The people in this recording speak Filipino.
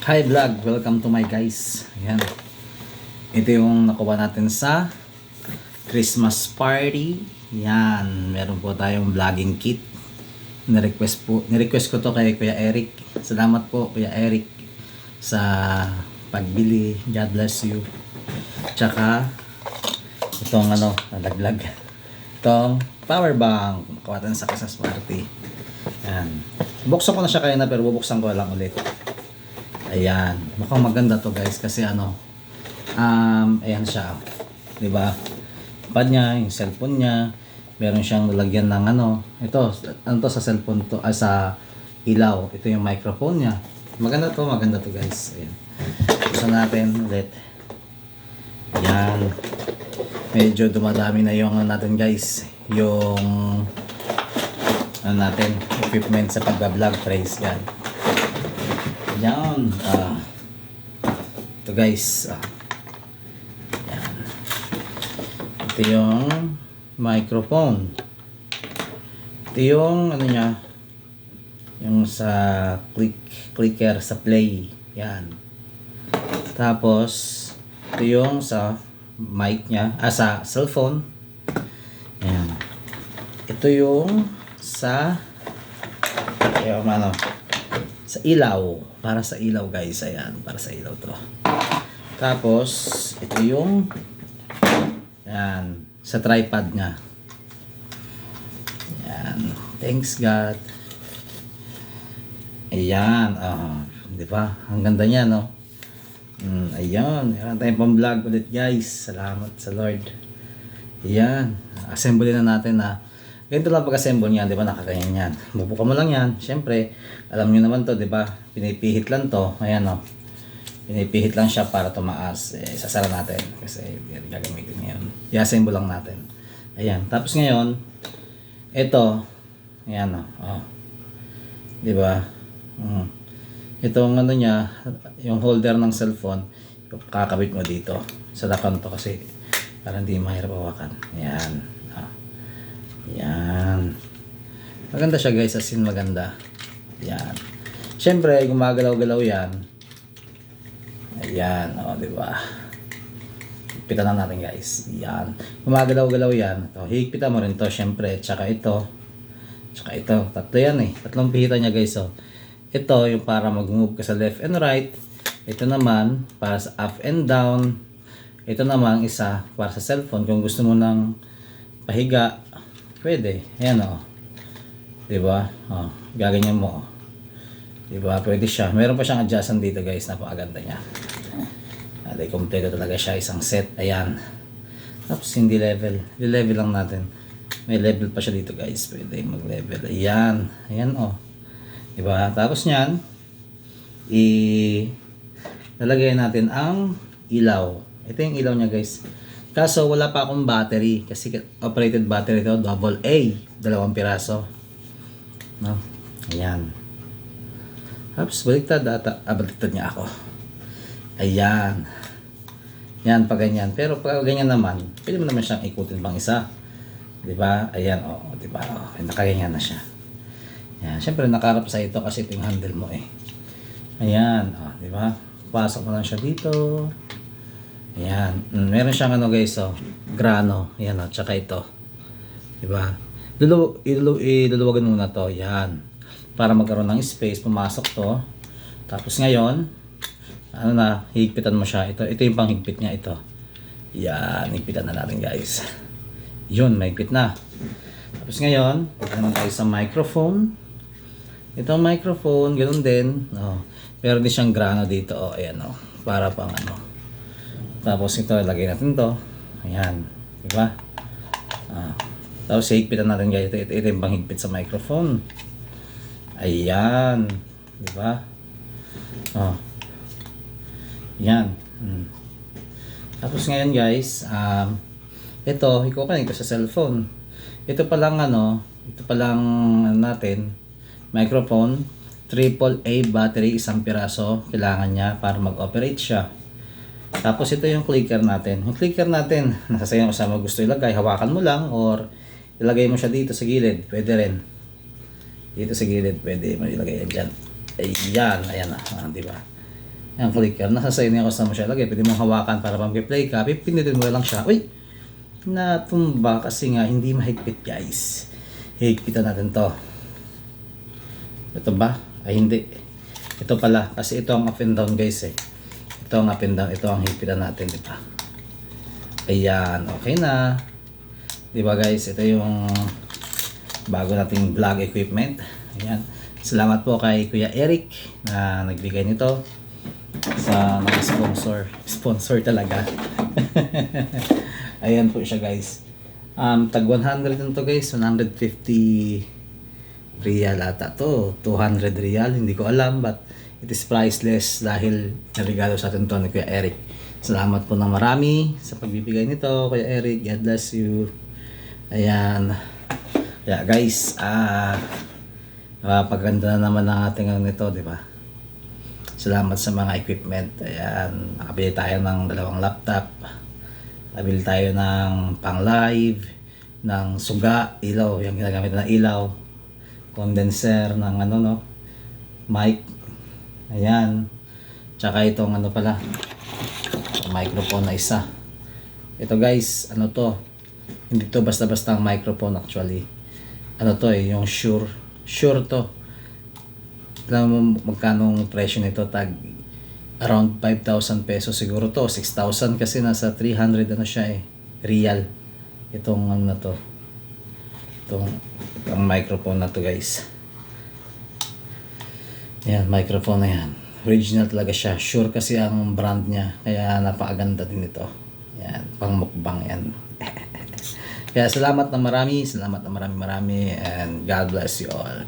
Hi vlog, welcome to my guys. Ayan. Ito yung nakuha natin sa Christmas party. Yan, meron po tayong vlogging kit. Ni-request po, ni-request ko to kay Kuya Eric. Salamat po Kuya Eric sa pagbili. God bless you. Tsaka itong ano, nalaglag. Itong power bank. Nakuha natin sa Christmas party. Yan. Buksan ko na siya kanina pero bubuksan ko lang ulit. Ayan. Mukhang maganda to guys kasi ano, um, ayan siya. ba? Pad niya, yung cellphone niya, meron siyang lalagyan ng ano, ito, ano to sa cellphone to, ah, sa ilaw. Ito yung microphone niya. Maganda to, maganda to guys. Ayan. Buksan natin ulit. Ayan. Medyo dumadami na yung ano natin guys. Yung ano natin, equipment sa pagbablog, praise God. Yan. Ah. ito guys. Ah. Yan. Ito yung microphone. Ito yung ano niya. Yung sa click clicker sa play. Yan. Tapos ito yung sa mic niya, ah, sa cellphone. Yan. Ito yung sa yung ano sa ilaw. Para sa ilaw guys. Ayan. Para sa ilaw to. Tapos, ito yung yan. Sa tripod niya. Yan. Thanks God. Ayan. Oh, di ba? Ang ganda niya, no? Mm, ayan. Meron tayong pang vlog ulit guys. Salamat sa Lord. Ayan. Assemble na natin na Ganito lang pag-assemble niyan, di ba? Nakaganyan yan. Bubuka mo lang yan. Siyempre, alam niyo naman to, di ba? Pinipihit lang to. Ayan o. Pinipihit lang siya para tumaas. Eh, sasara natin. Kasi yan, gagamitin ngayon. I-assemble lang natin. Ayan. Tapos ngayon, ito. Ayan o. Oh. Di ba? Mm. Itong ano niya, yung holder ng cellphone, kakabit mo dito. Sa dakan to kasi para hindi mahirap hawakan. Ayan. Oh. Yan. Maganda siya guys, as in maganda. Yan. Siyempre, gumagalaw-galaw yan. Ayan, o, oh, di ba? Higpitan lang natin guys. Yan. Gumagalaw-galaw yan. Ito, higpitan mo rin to, siyempre. Tsaka ito. Tsaka ito. Tatlo yan eh. Tatlong pihitan niya guys, oh. Ito, yung para mag-move ka sa left and right. Ito naman, para sa up and down. Ito naman, isa, para sa cellphone. Kung gusto mo ng pahiga, Pwede. Ayan o. Oh. Diba? Oh, gaganyan mo. Oh. Diba? Pwede siya. Meron pa siyang adjustment dito guys. Napakaganda niya. Alay, kompleto talaga siya. Isang set. Ayan. Tapos hindi level. I-level lang natin. May level pa siya dito guys. Pwede mag-level. Ayan. Ayan. Oh. Diba? Tapos niyan, i lalagay natin ang ilaw. Ito yung ilaw niya guys. Kaso wala pa akong battery kasi operated battery ito, double A, dalawang piraso. No? Ayan. Tapos baliktad ata, ah, baliktad niya ako. Ayan. Yan, pa ganyan. Pero pag ganyan naman, pwede mo naman siyang ikutin pang isa. 'Di ba? Ayan, oh, 'di ba? Oh, nakaganyan na siya. Yan, syempre nakarap sa ito kasi ito yung handle mo eh. Ayan, oh, 'di ba? Pasok mo lang siya dito. Ayan. Mm, meron siyang ano guys, oh, grano. Ayan, oh, tsaka ito. Diba? Lulu, ilulu, iluluwagan muna to. Yan. Para magkaroon ng space, pumasok to. Tapos ngayon, ano na, higpitan mo siya. Ito, ito yung panghigpit niya, ito. Yan, higpitan na natin guys. Yun, mahigpit na. Tapos ngayon, naman tayo sa microphone. Ito microphone, ganoon din. Oh, meron din siyang grano dito. Oh, ayan, oh, para pang ano, tapos ito, lagay natin to. Ayan. Diba? Tapos higpitan natin guys. Ito, ito, ito yung panghigpit sa microphone. Ayan. Diba? Oh. Yan. Hmm. Tapos ngayon guys, um, ito, ikukunin ko sa cellphone. Ito pa lang ano, ito pa lang natin, microphone, triple A battery, isang piraso, kailangan niya para mag-operate siya. Tapos ito yung clicker natin. Yung clicker natin, nasa sayo kung saan mo gusto ilagay. Hawakan mo lang or ilagay mo siya dito sa gilid. Pwede rin. Dito sa gilid, pwede mo ilagay yan dyan. Ayan, ayan na. Ah, di ba? Yung clicker. Nasa sa'yo niya kung mo siya lagay. Pwede mong hawakan para pag play ka. Pipindutin mo lang siya. Uy! Natumba kasi nga hindi mahigpit guys. Higpitan natin to. Ito ba? Ay hindi. Ito pala. Kasi ito ang up and down guys eh. Ito ang up and down. Ito ang higpitan natin. Di ba? Ayan. Okay na. Di guys? Ito yung bago nating vlog equipment. Ayan. Salamat po kay Kuya Eric na nagbigay nito sa mga sponsor. Sponsor talaga. Ayan po siya guys. Um, tag 100 na to guys. 150 real ata to. 200 real. Hindi ko alam but it is priceless dahil narigalo sa atin to ni Kuya Eric. Salamat po ng marami sa pagbibigay nito Kuya Eric. God bless you. Ayan. Kaya guys, ah napakaganda na naman ng ating ano nito, di ba? Salamat sa mga equipment. Ayan, nakabili tayo ng dalawang laptop. Nakabili tayo ng pang live, ng suga, ilaw, yung ginagamit na ilaw, condenser ng ano no, mic. Ayan. Tsaka itong ano pala, microphone na isa. Ito guys, ano to? Hindi to basta-basta ang microphone actually. Ano to eh, yung Shure. Sure to. Alam mo magkano ang presyo nito? Tag around 5,000 pesos siguro to. 6,000 kasi nasa 300 ano siya eh. Real. Itong ano na to. Itong, itong microphone na to guys. Yan, microphone na yan. Original talaga siya. Sure kasi ang brand niya. Kaya napakaganda din ito. Yan, pang mukbang yan. Kaya salamat na marami, salamat na marami marami and God bless you all.